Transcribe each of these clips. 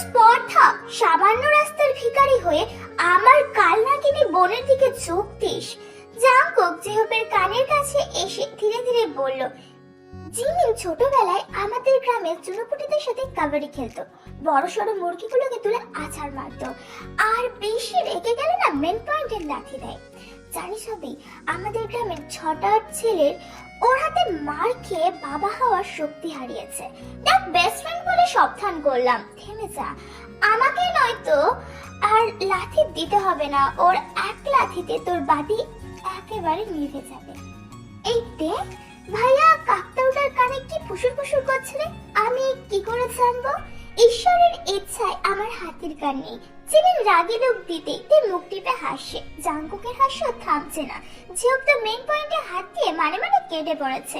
স্পর্ধা সামান্য রাস্তার ভিখারি হয়ে আমার কাল নাগিনী বোনের দিকে চোখ দিস জাঙ্কুক জেহবের কানের কাছে এসে ধীরে ধীরে বলল জিমিন ছোটবেলায় আমাদের গ্রামের চুনোপুটিদের সাথে কাবাডি খেলতো। বড় সড়ো মুরগিগুলোকে তুলে আছাড় মারতো। আর বেশি রেগে গেলে না মেন পয়েন্টের লাথি দেয়। জানিস হবে, আমাদের গ্রামের ছটা ছেলের ওর হাতে মার খেয়ে বাবা হওয়ার শক্তি হারিয়েছে। দেখ বেস্ট ফ্রেন্ড বলে সাবধান করলাম। থেমে যা। আমাকে নয়তো আর লাথি দিতে হবে না। ওর এক লাথিতে তোর বাদি একেবারে নিভে যাবে। এই দেখ, ভাইয়া কাকতাউটার কানে কি ফুসুর ফুসুর করছে আমি কি করে জানব? ঈশ্বরের ইচ্ছায় আমার হাতের কান নেই। জিমিন রাগি লোক দিতে তে মুখ হাসে। জাঙ্কুকের হাস্য থামছে না। জিওপ তো মেন পয়েন্টে হাত দিয়ে মানে মানে কেটে পড়েছে।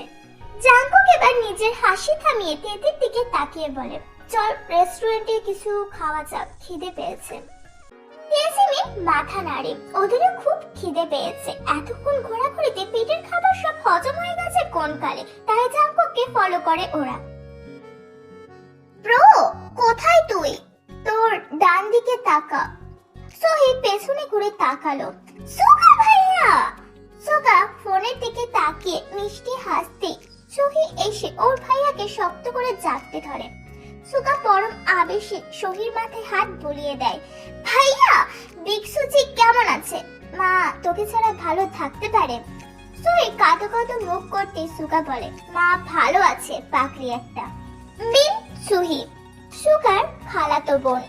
জাঙ্কুক এবার নিজের হাসি থামিয়ে তেদের দিকে তাকিয়ে বলে, চল রেস্টুরেন্টে কিছু খাওয়া যাক, খিদে পেয়েছে। তেজিমি মাথা নাড়ে, ওদেরও খুব খিদে পেয়েছে। এতক্ষণ ঘোরাঘুরিতে পেটের খাবার সব হজম হয়ে গেছে কোন কালে? তাই জাঙ্কুককে ফলো করে ওরা। ব্রো কোথায় তুই? তোর ডান দিকে তাকা। সোহি পেছনে ঘুরে তাকালো। সুগা ভাইয়া! সুগা ফোনের দিকে তাকিয়ে মিষ্টি হাসতে সোহি এসে ওর ভাইয়াকে শক্ত করে জাপটে ধরে। সুগা পরম আবেশে সোহির মাথায় হাত বুলিয়ে দেয়, ভাইয়া বিক্সুচি কেমন আছে? মা, তোকে ছাড়া ভালো থাকতে পারে। সোহি কাঁদো কাঁদো মুখ করতে সুগা বলে, মা, ভালো আছে পাকড়ি একটা। বিন সুহি। সুগার খালাতো বোন।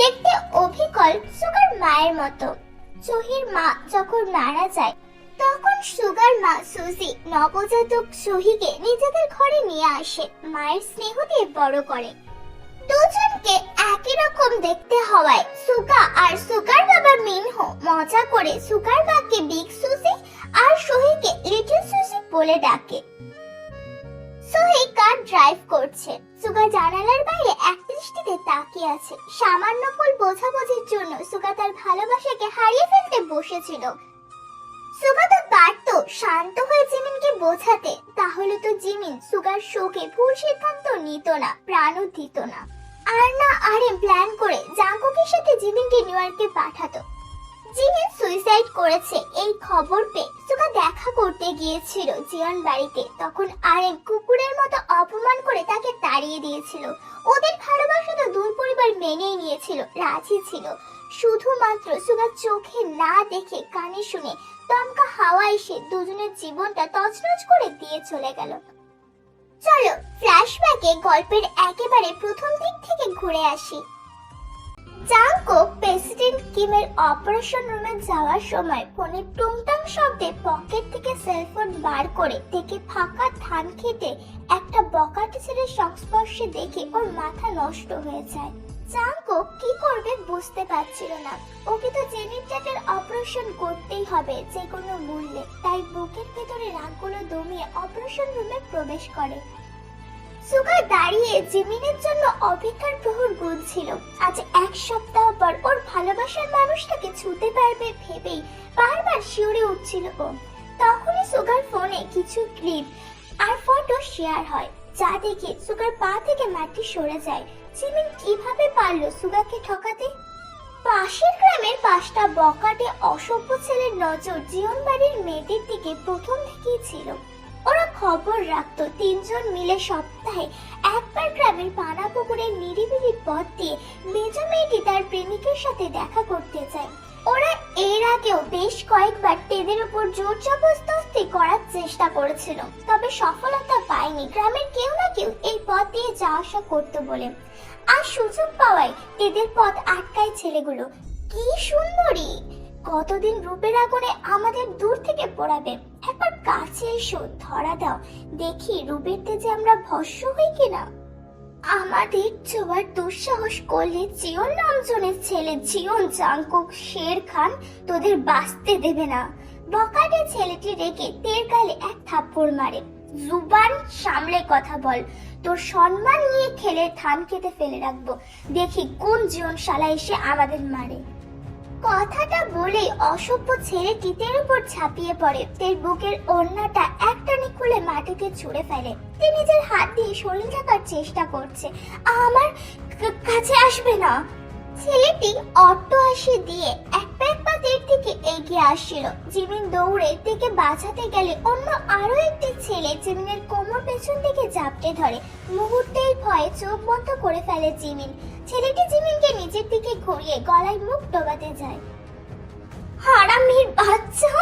দেখতে অভিকল সুগার মায়ের মতো। সুহির মা যখন মারা যায়, তখন সুগার মা সুজি নবজাতক সহিকে নিজেদের ঘরে নিয়ে আসে, মায়ের স্নেহ দিয়ে বড় করে। দুজনকে একই রকম দেখতে হওয়ায় সুগা আর সুগার বাবা মিনহো মজা করে সুগার মাকে বিগ সুজি আর সহিকে লিটল সুজি বলে ডাকে। সোহি কার ড্রাইভ করছে। সুগা জানালার বাইরে তাকিয়ে আছে। সামান্য বোঝাবুঝির জন্য সুগা তার ভালোবাসাকে হারিয়ে ফেলতে বসেছিল। সুগা তো পারত শান্ত হয়ে জিমিনকে বোঝাতে। তাহলে তো জিমিন সুগার শোকে ভুল সিদ্ধান্ত নিত না, প্রাণও দিত না। আর না, আরে প্ল্যান করে জাঙ্কুকের সাথে জিমিনকে নিউ ইয়র্কে পাঠাতো। জিমিন সুইসাইড করেছে, এই খবর পেয়ে। সুগা দেখা করতে গিয়েছিল জিয়ন বাড়িতে। তখন আরেক কুকুরের মতো অপমান করে তাকে তাড়িয়ে দিয়েছিল। ওদের ভালোবাসা তো দুই পরিবার মেনেই নিয়েছিল, রাজি ছিল। শুধুমাত্র সুগা চোখে না দেখে কানে শুনে দমকা হাওয়া এসে দুজনের জীবনটা তছনছ করে দিয়ে চলে গেল। চলো ফ্ল্যাশব্যাকে গল্পের একেবারে প্রথম দিক থেকে ঘুরে আসি। জাঙ্কো প্রেসিডেন্ট কিমের অপারেশন রুমে যাওয়ার সময় ফোনে টুংটাং শব্দে পকেট থেকে সেলফোন বার করে দেখে ফাঁকা ধান খেতে একটা বকাটে ছেলের সংস্পর্শে দেখে ওর মাথা নষ্ট হয়ে যায়। জাঙ্কো কি করবে বুঝতে পারছিল না। ওকে তো জেনিটাটের অপারেশন করতেই হবে, যে কোনো মূল্যে। তাই বুকের ভেতরে রাগগুলো দমিয়ে অপারেশন রুমে প্রবেশ করে। সুগা দাঁড়িয়ে জিমিনের জন্য অপেক্ষার প্রহর গুনছিল। আজ এক সপ্তাহ পর ওর ভালোবাসার মানুষটাকে ছুতে পারবে ভেবেই বারবার শিউরে উঠছিল ও। তখনই সুগার ফোনে কিছু ক্লিপ আর ফটো শেয়ার হয়, যা দেখে সুগার পা থেকে মাটি সরে যায়। জিমিন কীভাবে পারল সুগাকে ঠকাতে? পাশের গ্রামের পাঁচটা বকাটে অসভ্য ছেলের নজর জীবন বাড়ির মেয়েদের দিকে প্রথম থেকেই ছিল। ওরা খবর রাখতো তিনজন মিলে সপ্তাহে একবার গ্রামের পানা পুকুরের নিরিবিলি পথ দিয়ে মেজ মেয়েটি তার প্রেমিকের সাথে দেখা করতে যায়। ওরা এর আগেও বেশ কয়েকবার টেদের উপর জোর জবরদস্তি করার চেষ্টা করেছিল, তবে সফলতা পায়নি গ্রামের কেউ না কেউ এই পথ দিয়ে যাওয়া আসা করতো বলে। আর সুযোগ পাওয়ায় টেদের পথ আটকায় ছেলেগুলো। কি সুন্দরী! কতদিন রূপের আগুনে আমাদের দূর থেকে পড়াবে? একবার কাছে এসো, ধরা দাও। দেখি রূপের তেজে আমরা ভস্য হই কিনা। আমাদের ছোঁয়ার দুঃসাহস করলে জিয়ন নামজনের ছেলে, জিয়ন জাঙ্কুক শের খান তোদের বাঁচতে দেবে না। বকাটে ছেলেটি রেখে তের গালে এক থাপ্পড় মারে। জুবান, সামলে কথা বল। তোর সম্মান নিয়ে খেলে ধান খেতে ফেলে রাখব। দেখি কোন জীবন শালা এসে আমাদের মারে। কথাটা বলে অসভ্য ছেলেটি তের উপর ঝাঁপিয়ে পড়ে। তের বুকের ওড়নাটা একটানে খুলে মাটিতে ছুঁড়ে ফেলে। তে নিজের হাত দিয়ে শরীর ঢাকার চেষ্টা করছে। আমার কাছে আসবে না। ছেলেটি অট্ট হাসি দিয়ে এক প্যাক পাতের দিকে এগিয়ে আসছিল। জিমিন দৌড়ে থেকে বাঁচাতে গেলে অন্য আরও একটি ছেলে জিমিনের কোমর পেছন থেকে জাপটে ধরে। মুহূর্তের ভয়ে চোখ বন্ধ করে ফেলে জিমিন। ছেলেটি জিমিনকে নিজের দিকে ঘুরিয়ে গলায় মুখ ডোবাতে যায়। হারামির বাচ্চা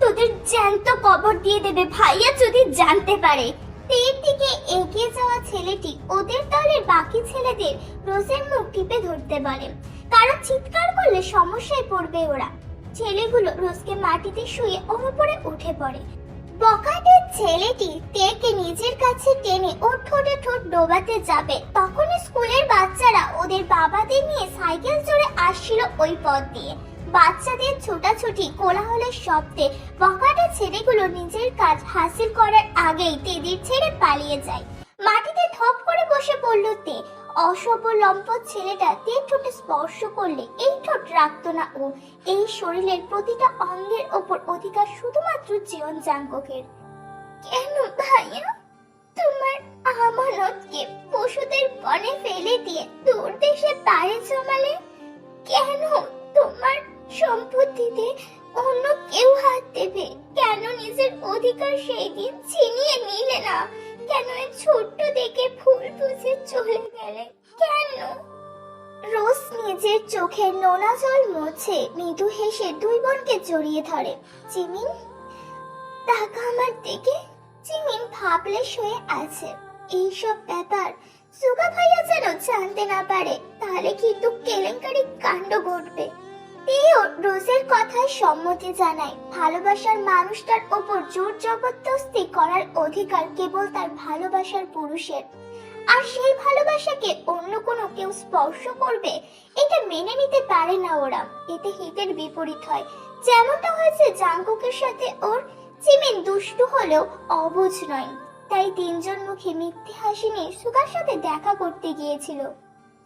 তোদের জ্যান্ত কবর দিয়ে দেবে ভাইয়া যদি জানতে পারে। তের দিকে এগিয়ে যাওয়া ছেলেটি ওদের দলের বাকি ছেলেদের রোজের মুখ টিপে ধরতে বলে কারণ চিৎকার করলে সমস্যায় পড়বে ওরা। ছেলেগুলো রোজকে মাটিতে শুয়ে ওর উঠে পড়ে। বকাটের ছেলেটি তেকে নিজের কাছে টেনে ওর ঠোঁট ডোবাতে যাবে। তখনই স্কুলের বাচ্চারা ওদের বাবাদের নিয়ে সাইকেল চড়ে আসছিল ওই পথ দিয়ে। বাচ্চাদের ছোটাছুটি, কোলাহলের শব্দে বকাটে ছেলেগুলো নিজের কাজ হাসিল করার আগেই তেদের ছেড়ে পালিয়ে যায়। মাটিতে ধপ করে বসে পড়ল তে। অসভ্য লম্পট ছেলেটা তে ঠোঁটে স্পর্শ করলে এই ঠোঁট রাখতো না ও। এই শরীরের প্রতিটা অঙ্গের ওপর অধিকার শুধুমাত্র জীবন জাঙ্গকের কেন ভাইয়া? তোমার আমানতকে পশুদের বনে ফেলে দিয়ে দূর দেশে পাড়ি জমালে? কেন তোমার সম্পত্তিতে অন্য কেউ হাত দেবে? কেন নিজের অধিকার সেই দিন ছিনিয়ে নিলে না? কেন এই ছোট্ট দেখে ফুল বুঝে চলে গেলে? কেন? রোজ নিজের চোখের নোনা জল মুছে মৃদু হেসে দুই বোনকে জড়িয়ে ধরে। জিমিন টাকা আমার দিকে। জিমিন ভাবলে শুয়ে আছে। এইসব ব্যাপার সুগা ভাইয়া যেন জানতে না পারে, তাহলে কিন্তু কেলেঙ্কারি কাণ্ড ঘটবে। তেও রোজের কথায় সম্মতি জানায়, ভালোবাসার মানুষটার ওপর জোর জবরদস্তি করার অধিকার কেবল তার ভালোবাসার পুরুষের। আর সেই ভালোবাসাকে অন্য কোনো কেউ স্পর্শ করবে, এটা মেনে নিতে পারে না ওরা। এতে হিতের বিপরীত হয়। যেমনটা হয়েছে জাঙ্কুকের সাথে ওর জিমিন দুষ্টু হলেও অবুঝ নয়। তাই তিনজন মুখে মিথ্যে হাসি নিয়ে সুগার সাথে দেখা করতে গিয়েছিল।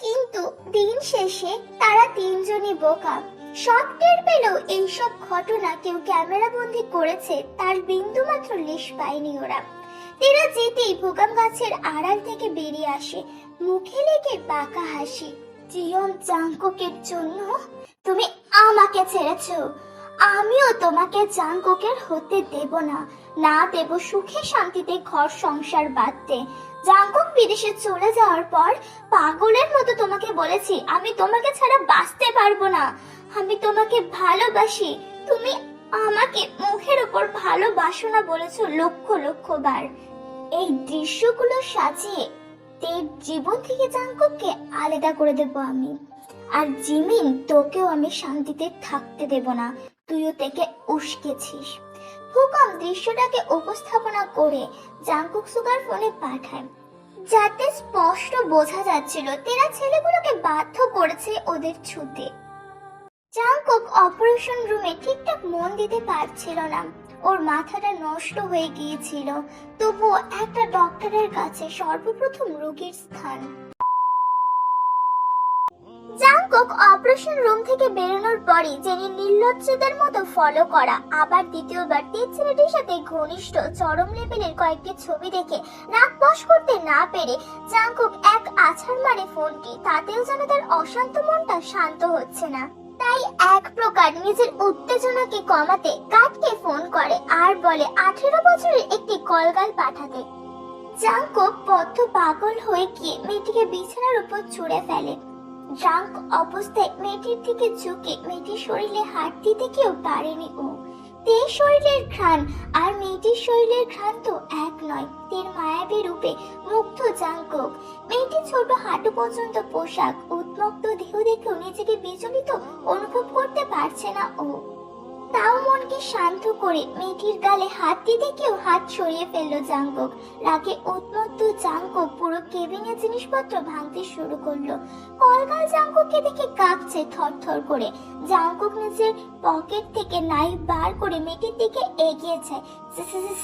কিন্তু দিন শেষে তারা তিনজনই বোকা। সব টের পেলেও এইসব ঘটনা কেউ ক্যামেরা বন্দি করেছে, তার বিন্দু মাত্র লেশ পায়নি ওরা। তেরা যেতেই ভোগাম গাছের আড়াল থেকে বেরিয়ে আসে, মুখে লেগে বাঁকা হাসি। জিয়ন জাঙ্কুকের জন্য তুমি আমাকে ছেড়েছো? আমিও তোমাকে জাঙ্কুকের হতে দেব না। না দেব সুখে শান্তিতে ঘর সংসার বাঁধতে। জাঙ্কুক বিদেশে চলে যাওয়ার পর পাগলের মতো তোমাকে বলেছি, আমি তোমাকে ছাড়া বাঁচতে পারব না। আমি তোমাকে ভালোবাসি। তুমি আমাকে মুখের ওপর ভালোবাসো বলেছ লক্ষ লক্ষ বার। এই দৃশ্যগুলো সাজিয়ে তের জীবন থেকে জাঙ্কুককে আলাদা করে দেব আমি। আর জিমিন, তোকেও আমি শান্তিতে থাকতে দেব না। তুইও থেকে উস্কেছিস। হুকম দৃশ্যটাকে উপস্থাপনা করে জাঙ্কুক সুগার ফোনে পাঠায়। যাতে স্পষ্ট বোঝা যাচ্ছিল তেরা ছেলেগুলোকে বাধ্য করেছে ওদের ছুতে। জাঙ্কুক অপারেশন রুমে ঠিকঠাক মন দিতে পারছিল না। ওর মাথাটা নষ্ট হয়ে গিয়েছিল। তবুও একটা ডক্টরের কাছে সর্বপ্রথম রোগীর স্থান। জাংকুক অপারেশন রুম থেকে বেরোনোর পরই জেনি নির্লজ্জদের মতো ফলো করা, আবার দ্বিতীয়বার তিন ছেলেটির সাথে ঘনিষ্ঠ চরম লেভেলের কয়েকটি ছবি দেখে রাগ বশ করতে না পেরে জাংকুক এক আছাড় মারে ফোনটি, তাতেও যেন তার অশান্ত মনটা শান্ত হচ্ছে না। তাই এক প্রকার নিজের উত্তেজনাকে কমাতে কাটকে ফোন করে আর বলে, আঠেরো বছরের একটি কলগাল পাঠাতে। জাংকুক বদ্ধ পাগল হয়ে গিয়ে মেয়েটিকে বিছানার উপর ছুঁড়ে ফেলে। ড্রাঙ্ক অবস্থায় মেয়েটির দিকে ঝুঁকে মেয়েটির শরীরে হাত দিতে কেউ পারেনি ও। তের শরীরের ঘ্রাণ, আর মেয়েটির শরীরের ঘ্রাণ তো এক নয়, তের মায়াবী রূপে মুগ্ধ জাঙ্কক। মেয়েটি ছোট হাঁটু পর্যন্ত পোশাক, উন্মুক্ত দেহ দেখেও নিজেকে বিচলিত অনুভব করতে পারছে না ও। তাও মনকে শান্ত করে মেয়েটির গালে হাত দিতে কেউ হাত সরিয়ে ফেলল জাঙ্কক। রাগে উন্মত্ত জাঙ্কক পুরো কেবিনের জিনিসপত্র ভাঙতে শুরু করল। কলকাল জাঙ্কুককে দেখে কাঁপছে থরথর করে। জাঙ্কুক নিজের পকেট থেকে নাইফ বার করে মেয়েটির দিকে এগিয়েছে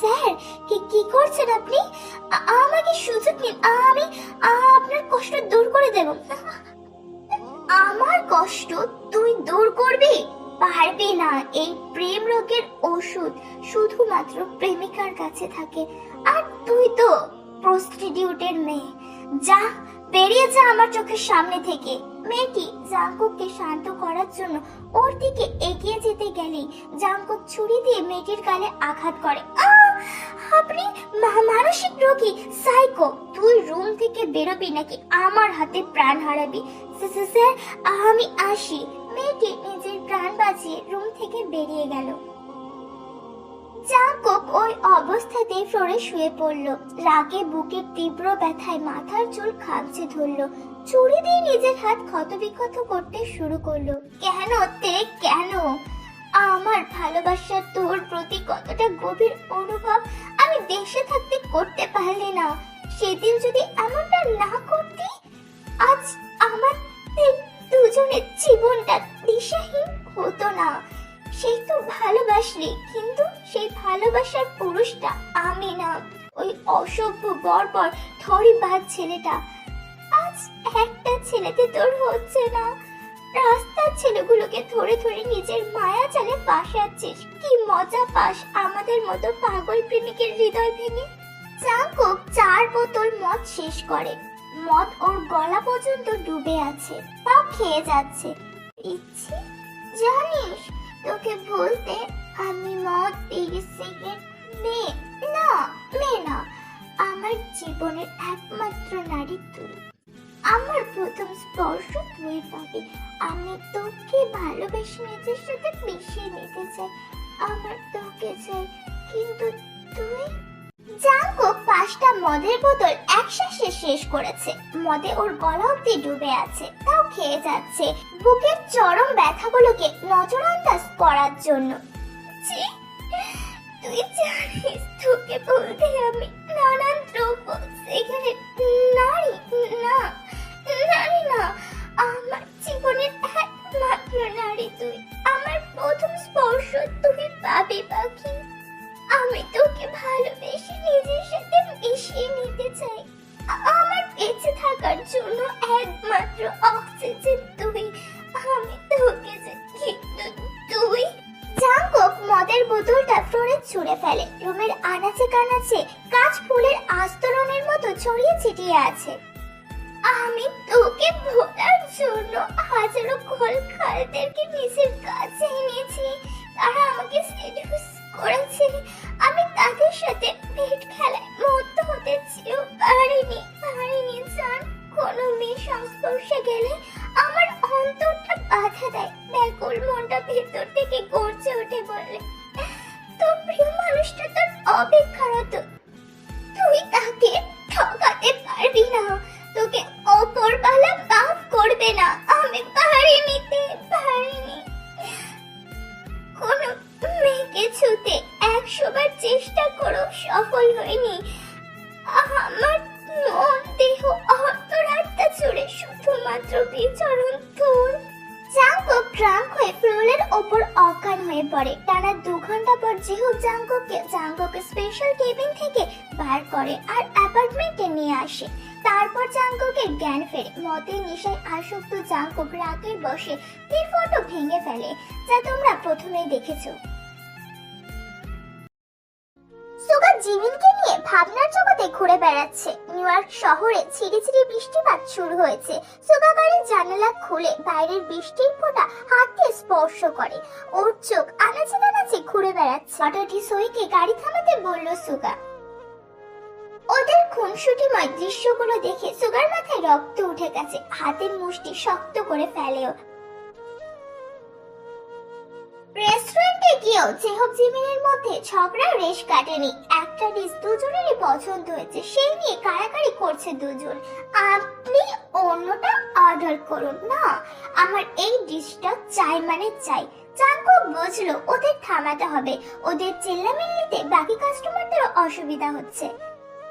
"স্যার, কি কি করছেন আপনি? আমাকে সুযোগ দিন। আমি আপনার কষ্ট দূর করে দেব। আমার কষ্ট তুই দূর করবি? পারবি না এই প্রেম রোগের ওষুধ শুধুমাত্র প্রেমিকার কাছে থাকে। আর তুই তো প্রস্টিটিউটের মেয়ে। যা বেরিয়ে যা আমার চোখের সামনে থেকে। মেয়েটি জাঙ্কুককে শান্ত করার জন্য ওর দিকে এগিয়ে যেতে গেলেই জাঙ্কুক ছুরি দিয়ে মেয়েটির গালে আঘাত করে! আপনি মানসিক রোগী সাইকো তুই রুম থেকে বেরোবি নাকি আমার হাতে প্রাণ হারাবি? স্যার আমি আসি। মেয়েটি নিজের প্রাণ বাঁচিয়ে রুম থেকে বেরিয়ে গেল। জাঙ্কুক ওই অবস্থাতে ফ্লোরে শুয়ে পড়ল। রাগে তীব্র ব্যথায় মাথার চুল ধরলো। চুরি দিয়ে নিজের হাত ক্ষতবিক্ষত করতে শুরু করল। কেন তে, কেন? আমার ভালোবাসা তোর প্রতি কতটা গভীর অনুভব আমি দেশে থাকতে করতে পারলে না। সেদিন যদি এমনটা না করতি, আজ আমাদের দুজনের জীবনটা দিশাহীন হতো না। সেই তো ভালোবাসলি, কিন্তু সেই ভালোবাসার পুরুষটা আমি না। ওই অসভ্য, বর্বর থরিবাজ ছেলেটা। আজ একটা ছেলেতে তোর হচ্ছে না। রাস্তার ছেলেগুলোকে ধরে ধরে নিজের মায়া জালে বাসাচ্ছিস কি মজা পাস আমাদের মতো পাগল প্রেমিকের হৃদয় ভেঙে। চাঙ্কুক চার বোতল মদ শেষ করে। মদ ওর গলা পর্যন্ত ডুবে আছে, তাও খেয়ে যাচ্ছে। ইচ্ছে, জানিস, তোকে বলতে আমি মদ, বিড়ি না, মেয়ে না, আমার জীবনের একমাত্র নারী তুই। আমার প্রথম স্পর্শ তুই পাবি। আমি তোকে ভালোবেসে নিজের সাথে মিশিয়ে নিতে চাই। আমার তোকে চাই, কিন্তু তুই জাঙ্কো পাঁচটা মদের বোতল একসাথে শেষ করেছে। মদে ওর গলা অব্দি ডুবে আছে, তাও খেয়ে যাচ্ছে। বুকের চরম ব্যথাগুলোকে নজরআন্দাজ করার জন্য। তুই জানিস, তোকে বলতে আমি নানান দ্রব্য সেখানে নারী, না নারী না, আমার জীবনের একমাত্র নারী তুই। আমার প্রথম স্পর্শ তুই পাবি পাখি আমি তোকে ভালোবেসে নিজের সাথে মিশিয়ে নিতে চাই। আমার বেঁচে থাকার জন্য একমাত্র অক্সিজেন তুই। আমি তোকে কিন্তু তুই। জাঙ্কক মদের বোতলটা ফ্লোরে ছুঁড়ে ফেলে। রুমের আনাচে কানাচে কাঁচ ফুলের আস্তরণের মতো ছড়িয়ে ছিটিয়ে আছে। আমি তোকে ভোলার জন্য হাজারো খোল খালদেরকে নিজের কাছে এনেছি। তারা আমাকে করেছে। আমি তাদের সাথে পেট খেলায় মত্ত হতে চেয়েও পারিনি। পারিনি জান কোনো মেয়ে সংস্পর্শে গেলে আমার অন্তরটা বাধা দেয়। ব্যাকুল মনটা ভেতর থেকে গর্জে ওঠে বলে তোর প্রিয় মানুষটা তোর অপেক্ষারত। তুই তাকে ঠকাতে পারবি না। তোকে অপরবালা মাফ করবে না। আমি পারিনি তে পারিনি। কোনো মেয়েকে ছুতে একশো বার চেষ্টা করেও সফল হয়নি। আমার মন দেহ অন্তরাত্মা জুড়ে শুধুমাত্র বিচরণ তোর জাঙ্কক ড্রাঙ্ক হয়ে ফ্লোরের ওপর অজ্ঞান হয়ে পড়ে। টানা দু ঘণ্টা পর জেহুক জাঙ্ককে জাঙ্কক স্পেশাল কেবিন থেকে বার করে আর অ্যাপার্টমেন্টে নিয়ে আসে। তারপর জাঙ্ককের জ্ঞান ফেরে। মদের নেশায় আসক্ত জাঙ্কক রাগের বসে তীর ফটো ভেঙে ফেলে, যা তোমরা প্রথমেই দেখেছ। সুগা জিমিনকে নিয়ে ভাবনার জগতে ঘুরে বেড়াচ্ছে। নিউ ইয়র্ক শহরে ছিড়ি ছিড়ি বৃষ্টিপাত শুরু হয়েছে। সুগা গাড়ির জানালা খুলে বাইরের বৃষ্টির ফোঁটা হাত দিয়ে স্পর্শ করে। ওর চোখ আনাচে কানাচে ঘুরে বেড়াচ্ছে। হঠাৎই সইকে গাড়ি থামাতে বলল সুগা। ওদের খুনসুটিময় দৃশ্যগুলো দেখে সুগার মাথায় রক্ত উঠে গেছে। হাতের মুষ্টি শক্ত করে ফেলেও গিয়েও জেহব জিমিনের মধ্যে ঝগড়া রেশ কাটেনি। একটা ডিশ দুজনেরই পছন্দ হয়েছে, সেই নিয়ে কাড়াকাড়ি করছে দুজন। আপনি অন্যটা অর্ডার করুন, না? আমার এই ডিশটা চাই মানে চাই। চাঙ্কো বুঝলো, ওদের থামাতে হবে। ওদের চিল্লামিল্লিতে বাকি কাস্টমারদেরও অসুবিধা হচ্ছে।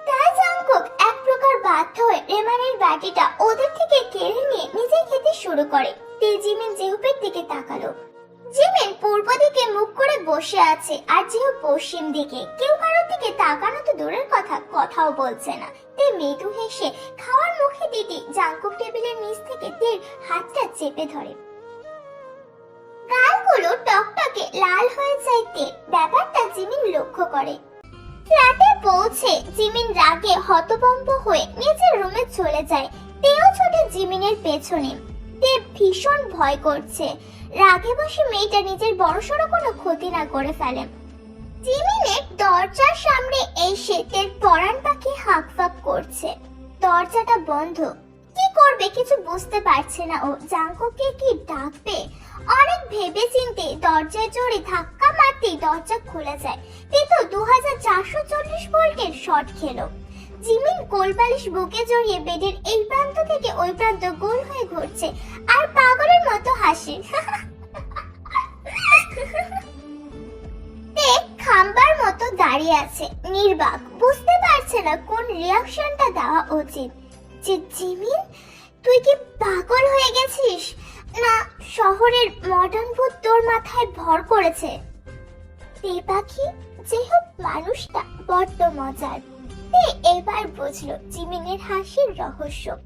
তাই জাঙ্কুক এক প্রকার বাধ্য হয়ে রেমানের বাটিটা ওদের থেকে কেড়ে নিয়ে নিজেই খেতে শুরু করে। তেজিমিন জেহুপের দিকে তাকালো। জিমিন পূর্ব দিকে মুখ করে বসে আছে, আর জিহু পশ্চিম দিকে। কেউ কারোর দিকে তাকানো তো দূরের কথা, কথাও বলছে না। তে মৃদু হেসে, খাওয়ার মুখে দিতে জাঙ্কুক টেবিলের নিচ থেকে তের হাতটা চেপে ধরে। গালগুলো টকটকে লাল হয়ে যায় তের ব্যাপারটা জিমিন লক্ষ্য করে। ফ্ল্যাটে পৌঁছে জিমিন রাগে হতভম্ব হয়ে নিজের রুমে চলে যায়। তেও ছোটে জিমিনের পেছনে। তে ভীষণ ভয় করছে। রাগে বসে মেয়েটা নিজের বড়সড় কোনো ক্ষতি না করে ফেলে। জিমিনের দরজার সামনে এই তের পরাণ পাখি হাঁক ফাঁক করছে। দরজাটা বন্ধ। কি করবে কিছু বুঝতে পারছে না ও। জাঙ্কুকে কি ডাকবে? অনেক ভেবে চিনতে দরজায় জোরে ধাক্কা মারতেই দরজা খুলে যায়। তে তো দু হাজার চারশো চল্লিশ ভোল্টের শট খেলো। জিমিন কোলবালিশ বুকে জড়িয়ে বেডের এই প্রান্ত থেকে ওই প্রান্ত গোল হয়ে ঘুরছে আর পাগলের মতো হাসে। খাম্বার মতো দাঁড়িয়ে আছে, নির্বাক। বুঝতে পারছে না কোন রিয়াকশনটা দেওয়া উচিত। যে জিমিন, তুই কি পাগল হয়ে গেছিস? না, শহরের মডার্ন ভূত তোর মাথায় ভর করেছে। তে পাখি যে মানুষটা বড্ড মজার। এবার বুঝলো জিমিনের হাসির রহস্য।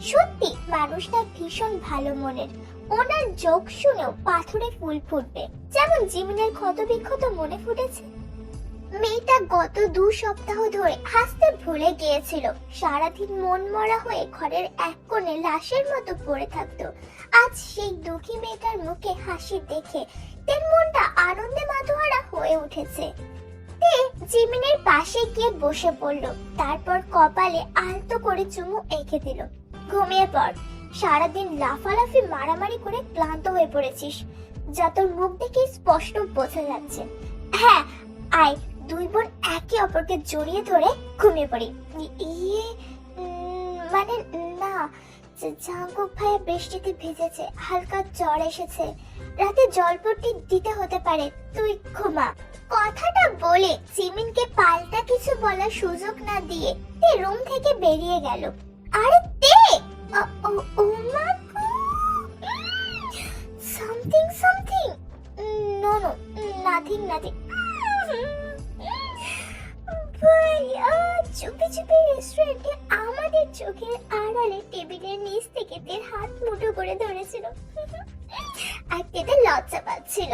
সত্যি, মানুষটা ভীষণ ভালো মনের। ওনার যোগ শুনেও পাথরে ফুল ফুটবে। যেমন জিমিনের ক্ষত বিক্ষত মনে ফুটেছে। মেয়েটা গত দু সপ্তাহ ধরে হাসতে ভুলে গিয়েছিল। সারাদিন মন মরা হয়ে ঘরের এক কোণে লাশের মতো পড়ে থাকতো। আজ সেই দুঃখী মেয়েটার মুখে হাসি দেখে তের মনটা আনন্দে মাতোয়ারা হয়ে উঠেছে। তে জিমিনের পাশে গিয়ে বসে পড়ল। তারপর কপালে আলতো করে চুমু এঁকে দিল। ঘুমিয়ে পড়। সারাদিন লাফালাফি মারামারি করে ক্লান্ত হয়ে পড়েছিস। যা তোর মুখ দেখে স্পষ্ট বোঝা যাচ্ছে। হ্যাঁ আয়, দুই বোন একে অপরকে জড়িয়ে ধরে ঘুমিয়ে পড়ি। ইয়ে মানে না। জাঙ্কুক ভাইয়া বৃষ্টিতে ভিজেছে, হালকা জ্বর এসেছে। রাতে জলপট্টি দিতে হতে পারে, তুই ঘুমা। কথাটা বলে জিমিনকে পাল্টা কিছু বলার সুযোগ না দিয়ে তে রুম থেকে বেরিয়ে গেল। আরে তে! ও- মা something something! No no, nothing nothing. ভাইয়া, চুপি চুপি রেস্টুরেন্টে আমাদের চোখের আড়ালে টেবিলের নিচ থেকে তের হাত মুঠো করে ধরেছিল। আর তেতে লজ্জা পাচ্ছিল।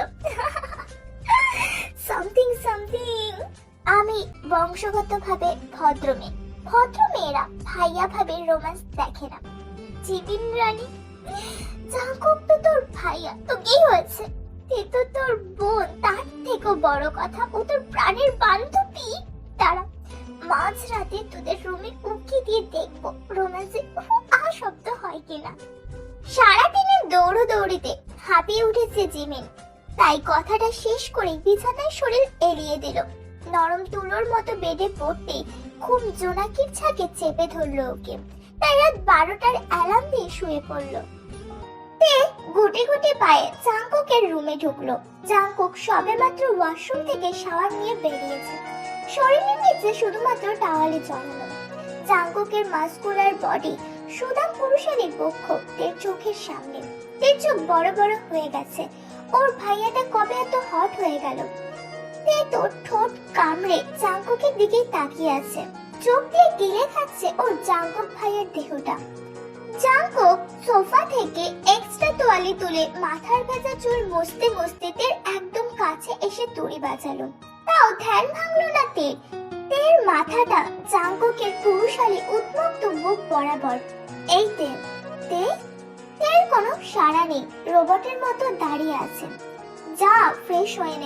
সামথিং সামথিং আমি বংশগতভাবে ভদ্র মেয়ে ভদ্র মেয়েরা ভাইয়া ভাবে রোম্যান্স দেখে না। জিবিন রানী, জাঙ্কুক তো তোর ভাইয়া, তো কি হয়েছে? তে তো তোর বোন, তার থেকেও বড় কথা। ও তোর প্রাণের বান্ধবী। তারা মাঝ রাতে তোদের রুমে উকি দিয়ে দেখব রোম্যান্সে আ শব্দ হয় কিনা। সারাদিনে দৌড়ো দৌড়িতে হাঁপিয়ে উঠেছে জিমিন। তাই কথাটা শেষ করে বিছানায় শরীর এড়িয়ে দিল। নরম তুলোর মতো বেডে পড়তেই খুব জোনাকির ছাকে চেপে ধরলো ওকে। তাই রাত বারোটার অ্যালার্ম দিয়ে শুয়ে পড়ল। গুটি গুটি পায়ে জাঙ্কুকের রুমে ঢুকলো। জাঙ্কুক সবেমাত্র ওয়াশরুম থেকে শাওয়ার নিয়ে বেরিয়েছে। শরীরের নিচে শুধুমাত্র টাওয়ালে জড়ানো জাঙ্কুকের মাস্কুলার বডি সুদাম পুরুষালী বক্ষ তের চোখের সামনে। তের চোখ বড় বড় হয়ে গেছে। ওর ভাইয়াটা কবে এত হট হয়ে গেল? ঠোঁট কামড়ে তাকিয়ে আছে। চোখ দিয়ে গিলে খাচ্ছে ওর জাঙ্কুক ভাইয়ের দেহটা। জাঙ্কুক সোফা থেকে এক্সট্রা তোয়ালি তুলে মাথার ভেজা চুল মুছতে মুছতে তের একদম কাছে এসে তুড়ি বাজালো। তাও ধ্যান ভাঙলো না তের তের মাথাটা পুরুষালী বুক বরাবর। এই তে তে, তের কোনো সাড়া নেই, রোবটের মতো দাঁড়িয়ে আছে। যা ফ্রেশ হয়ে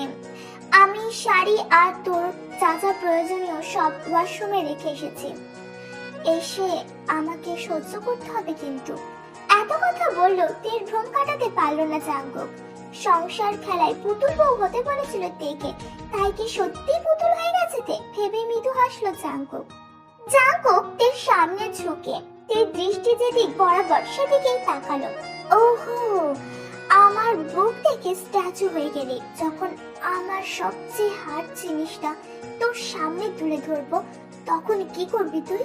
আমি শাড়ি আর তোর যা প্রয়োজনীয় সব ওয়াশরুমে রেখে এসেছি। এসে আমাকে সহ্য করতে হবে কিন্তু। এত কথা বলল তের ভ্রম কাটাতে পারল না জাঙ্কুক। সংসার খেলায় পুতুল বউ হতে বলেছিল তেকে তাই কি সত্যি পুতুল হয়ে গেছে তে? ভেবে মৃদু হাসলো জাঙ্কুক। জাঙ্কুক তের সামনে ঝুঁকে। তের দৃষ্টি যেদিক বরাবর সেদিকেই তাকালো। ওহো, আমার বুক দেখে স্ট্যাচু হয়ে গেলি যখন আমার সবচেয়ে হার্ড জিনিসটা তোর সামনে তুলে ধরবো, তখন কি করবি তুই?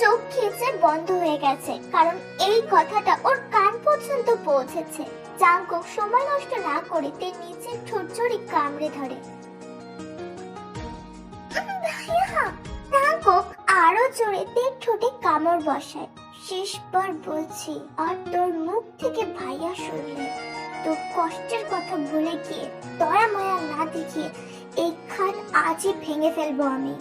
চোখ খেচে বন্ধ হয়ে গেছে, কারণ এই কথাটা ওর কান পর্যন্ত পৌঁছেছে। জাঙ্কুক সময় নষ্ট না করে তে নিচের ঠোঁট জোরে কামড়ে ধরে। উম, আরও জোরে তের ঠোঁটে কামড় বসায়। শেষবার বলছি আর তোর মুখ থেকে ভাইয়া শুনলে তো কষ্টের কথা ভুলে গিয়ে দয়া মায়া না দেখিয়ে এই খাট আজই ভেঙে ফেলব আমি।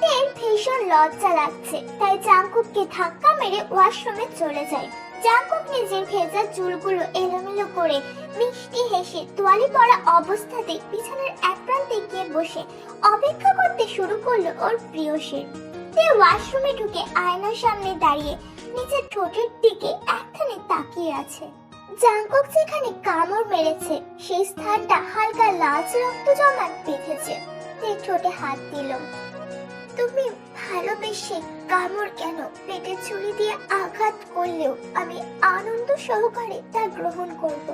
তের ভীষণ লজ্জা লাগছে তাই জাঙ্কুককে ধাক্কা মেরে ওয়াশরুমে চলে যায় জাঙ্কুক নিজের ভেজা চুলগুলো এলোমেলো করে মিষ্টি হেসে তোয়ালি পরা অবস্থাতে বিছানার এক প্রান্তে গিয়ে বসে অপেক্ষা করতে শুরু করল ওর প্রিয়সের তে ওয়াশরুমে ঢুকে আয়নার সামনে দাঁড়িয়ে নিজের ঠোঁটের দিকে একখানে তাকিয়ে আছে। জাঙ্কুক যেখানে কামড় মেরেছে, সেই স্থানটা হালকা লাল রক্ত জমাট বেঁধেছে। তে ঠোঁটে হাত দিল। তুমি ভালোবেসে কামড় কেন? পেটে ছুরি দিয়ে আঘাত করলেও আমি আনন্দ সহকারে তা গ্রহণ করব।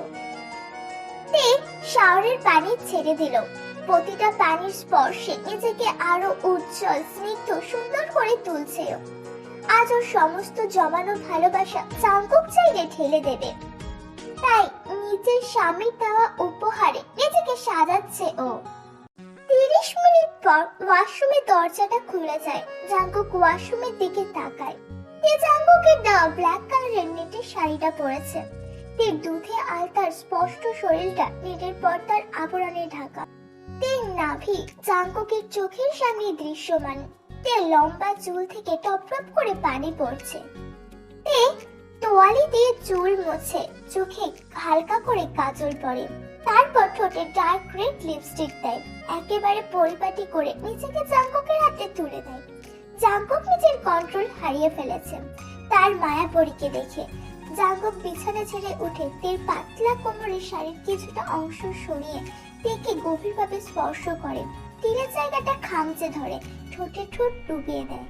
তে শাওয়ারের পানি ছেড়ে দিল। প্রতিটা পানির স্পর্শে নিজেকে আরও উজ্জ্বল, স্নিগ্ধ, সুন্দর করে তুলছে। আজ ওর সমস্ত জমানো ভালোবাসা চাঙ্কুক চাইলে ঠেলে দেবে। তাই নিজের স্বামীর দেওয়া উপহারে নিজেকে সাজাচ্ছে ও। তিরিশ মিনিট পর ওয়াশরুমের দরজাটা খুলে যায়। জাঙ্কুক ওয়াশরুমের দিকে তাকায়। তে জাঙ্কুকের দেওয়া ব্ল্যাক কালারের নেটের শাড়িটা পরেছে। তে দুধে আলতার স্পষ্ট শরীরটা নেটের পর্দার আবরণে ঢাকা। তে নাভি জাঙ্কুকের চোখের সামনে দৃশ্যমান। তে লম্বা চুল থেকে টপ টপ করে পানি পড়ছে। তে তোয়ালি দিয়ে চুল মোছে, চোখে হালকা করে কাজল পরে। তারপর ঠোঁটে ডার্ক রেড লিপস্টিক দেয়। একেবারে পরিপাটি করে নিজেকে জাঙ্কুকের হাতে তুলে দেয়। জাঙ্কুক নিজের কন্ট্রোল হারিয়ে ফেলেছে। তার মায়াপরীকে দেখে জাঙ্কুক বিছানা ছেড়ে উঠে তের পাতলা কোমরের শাড়ির কিছুটা অংশ সরিয়ে তেকে গভীরভাবে স্পর্শ করে। তীরের জায়গাটা খামচে ধরে, ঠোঁটে ঠোঁট ডুবিয়ে দেয়।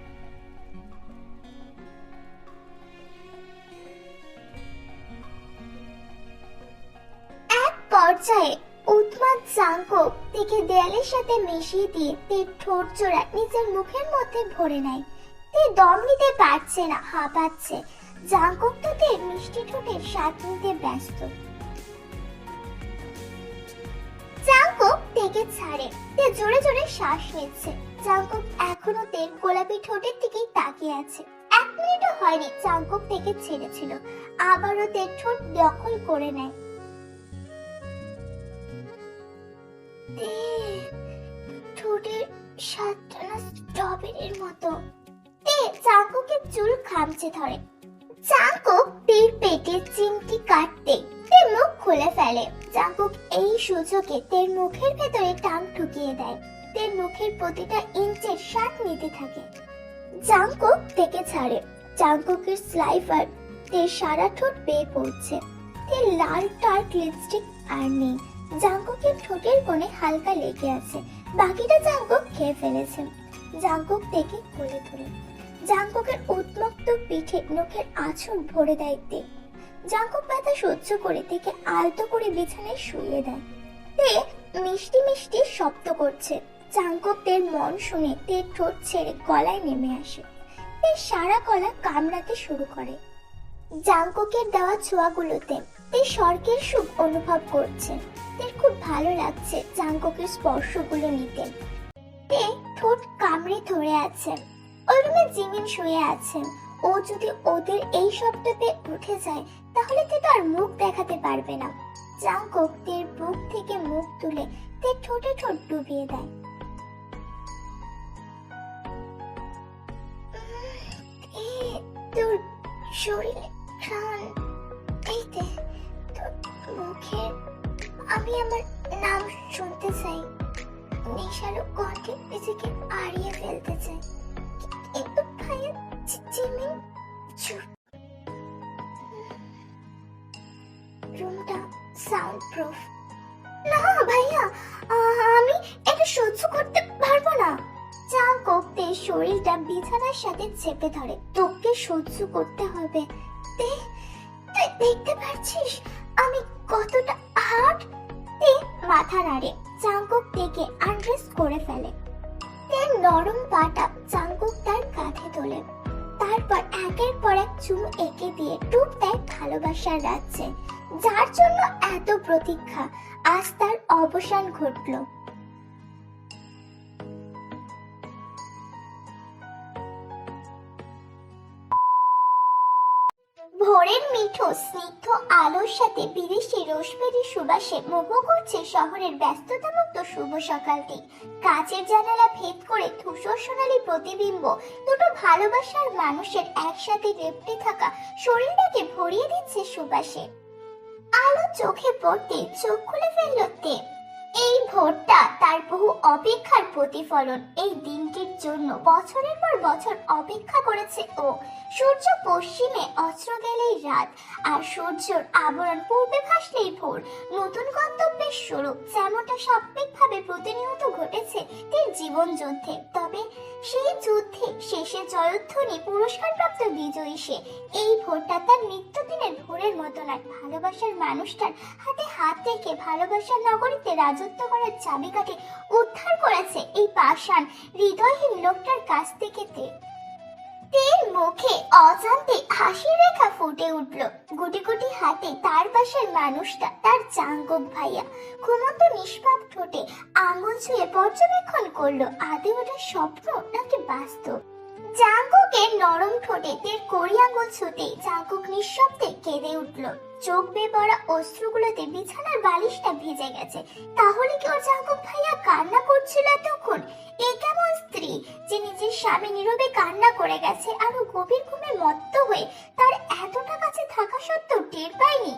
পর্যায়ে উৎমাদ জাঙ্কুক তেকে দেয়ালের সাথে মিশিয়ে দিয়ে তের ঠোঁট জোড়া নিজের মুখের মধ্যে ভরে নেয়। তে দম নিতে পারছে না, হাঁপাচ্ছে। তো তের মিষ্টি স্বাদ নিতে ব্যস্ত। তেকে ছাড়ে, তে জোরে জোরে শ্বাস নিচ্ছে। জাঙ্কুক এখনও তের গোলাপি ঠোঁটের দিকেই তাকিয়ে আছে। এক মিনিটও হয়নি জাঙ্কুক থেকে ছেড়েছিল। আবারও তের ঠোঁট দখল করে নেয়। স্ট্রবেরির মতো। তে চাঙ্কুকের চুল খামচে ধরে। চাঙ্কুক তের পেটে চিমটি কাটতে তে মুখ খুলে ফেলে। চাঙ্কুক এই সুযোগে তের মুখের ভেতরে টান ঢুকিয়ে দেয়। তের মুখের প্রতিটা ইঞ্চের স্বাদ নিতে থাকে। চাঙ্কুক থেকে ছাড়ে। চাঙ্কুকের স্লাইভার তের সারা ঠোঁট বেয়ে পড়ছে। তের লাল ডার্ক লিপস্টিক আর নেই। জাঙ্কুকের ঠোঁটের কোণে হালকা লেগে আছে। বাকিটা জাঙ্কুক খেয়ে ফেলেছে। জাঙ্কুক দেখে কোলে ধরে। জাঙ্কুকের উন্মুক্ত পিঠে নখের আঁচড় ভরে দেয় তে। জাঙ্কুক ব্যথা সহ্য করে থেকে আলতো করে বিছানায় শুয়ে দেয়। তে মিষ্টি মিষ্টি শব্দ করছে। জাঙ্কুক তের মন শুনে তের ঠোঁট ছেড়ে গলায় নেমে আসে। তে সারা গলা কামড়াতে শুরু করে। জাঙ্কুকের দেওয়া ছোঁয়াগুলোতে তে স্বর্গের সুখ অনুভব করছে। তের খুব ভালো লাগছে জাঙ্কুকের স্পর্শগুলো নিতে। তে ঠোঁট কামড়ে ধরে আছে। ওই রুমে জিমিন শুয়ে আছেন ও যদি ওদের এই শব্দতে উঠে যায়, তাহলে তে তো আর মুখ দেখাতে পারবে না। জাঙ্কুক তের বুক থেকে মুখ তুলে তে ঠোঁটে ঠোঁট ডুবিয়ে দেয়। তোর শরীরে প্রাণ তোর মুখের আমি আমার নাম শুনতে চাই। নেশালো কণ্ঠে নিজেকে হারিয়ে ফেলতে চাই। কিন্তু ভাইয়া জিমিন চুপ। রুমটা সাউন্ড প্রুফ না ভাইয়া আমি এটা সহ্য করতে পারব না। চা করতে শরীরটা বিছানার সাথে চেপে ধরে। তোকে সহ্য করতে হবে। তে তুই দেখতে পারছিস আমি কতটা হার্ড তে মাথা নাড়ে চাঙ্কুক থেকে আনড্রেস করে ফেলে। তে নরম পাটা চাঙ্কুক তার কাঁধে তোলে। তারপর একের পর এক চুমু এঁকে দিয়ে ডুব দেয় ভালোবাসার রাজ্যে, যার জন্য এত প্রতীক্ষা। আজ তার অবসান ঘটলো। মিঠো, স্নিগ্ধ, আলোর সাথে বিদেশি রোসবেরি সুবাসে মুগ্ধ করছে শহরের ব্যস্ততামুক্ত শুভ সকালটি। কাচের জানালা ভেদ করে ধূসর সোনালী প্রতিবিম্ব, দুটো ভালোবাসার মানুষের একসাথে রেপটে থাকা শরীরটাকে ভরিয়ে দিচ্ছে সুবাসে। আলো চোখে পড়তে চোখ খুলে ফেলল তে এই ভোরটা তার বহু অপেক্ষার প্রতিফলন এই দিনটির জন্য। বছরের পর বছর অপেক্ষা করেছে ও। সূর্য পশ্চিমে অস্ত্র গেলেই রাত, আর সূর্যর আবরণ পূর্বে ভাসলেই ভোর। নতুন গন্তব্যের শুরু যেমনটা সার্বিকভাবে প্রতিনিয়ত ঘটেছে তার জীবন যুদ্ধে তবে সেই যুদ্ধে শেষে জয়ধ্বনি পুরস্কারপ্রাপ্ত বিজয়ী সে। এই ভোরটা তার নিত্যদিনের ভোরের মতো নয় ভালোবাসার মানুষটার হাতে হাত রেখে ভালোবাসার নগরীতে রাজত্ব করার চাবিকাঠি উদ্ধার করেছে এই পাষাণ হৃদয়হীন লোকটার কাছ থেকে তে। মুখে অজান্তে হাসির রেখা ফুটে উঠল। গুটি গুটি হাতে তার পাশের মানুষটা, তার চাঙ্গক ভাইয়া। ঘুমন্ত নিষ্পাপ ঠোঁটে আঙুল ছুঁয়ে পর্যবেক্ষণ করল, আদে ওটা স্বপ্ন নাকি বাস্তব? জাঙ্কুকের নরম ঠোঁটে তের কড়ি আঙুল ছুতে জাঙ্কুক নিঃশব্দে কেঁদে উঠল। চোখ বেয়ে পড়া অস্ত্রগুলোতে বিছানার বালিশটা ভিজে গেছে। তাহলে কি ওর জাঙ্কুক ভাইয়া কান্না করছিল তখন এ কেমন স্ত্রী যে নিজের স্বামী নীরবে কান্না করে গেছে আরও গভীর ঘুমে মত্ত হয়ে তার এতটা কাছে থাকা সত্ত্বেও টের পায়নি?